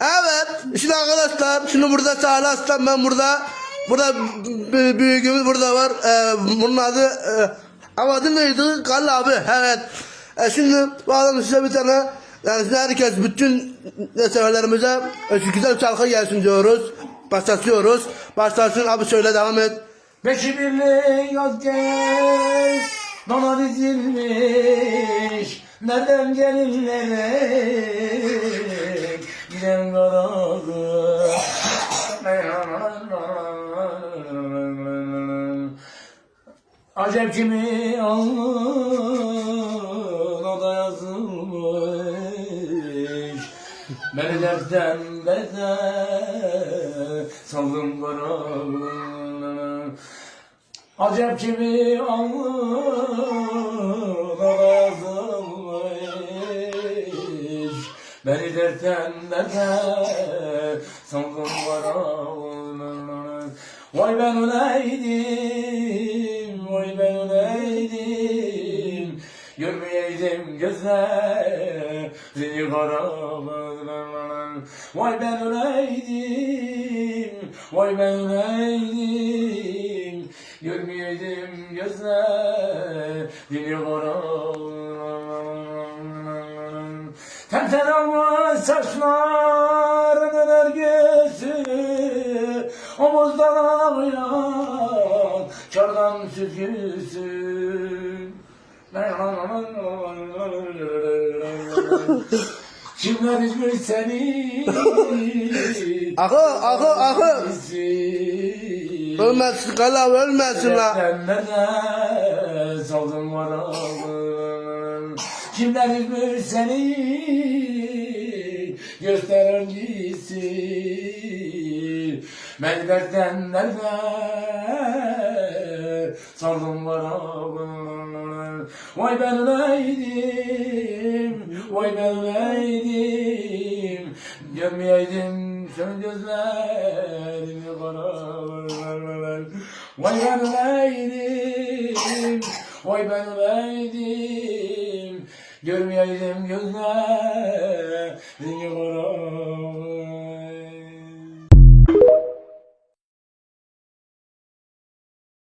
Evet. Şimdi arkadaşlar şimdi burada Salih Aslan ben burada. Burada büyüğümüz burada var. Ee, bunun adı e, ama adı neydi? Kal abi. Evet. E, şimdi bu adam size bir tane yani size herkes bütün severlerimize e, güzel şarkı gelsin diyoruz. Başlatıyoruz. Başlasın abi söyle devam et. Beşi birlik asker Bana dizilmiş Nereden gelinlere Acep kimi alnına da yazılmış. Beni dertten derde saldım karanlığa Acep kimi alnına da yazılmış. Beni dertten derde saldım karanlığa Vay ben öleydim, öleydim Görmeyeydim gözlerini karalarla Vay ben öleydim, vay ben öleydim. Görmeyeydim gözlerini karalarla Temten olmaz saçlarının örgüsü Omuzdan ağlayan çardan süzgüsü Kimler üzmüş seni? Ahı ahı ahı. Ölmezsin Kal abi ölmezsin la. Nerede saldım varalım. Kimler üzmüş seni? Göster öncesi Ben dertten nerede Saldım varalım Vay ben öleydim Vay ben öleydim. Görmeyeydim sen gözlerini karalar Vay ben öleydim Vay ben öleydim. Görmeyeydim gözlerini karalar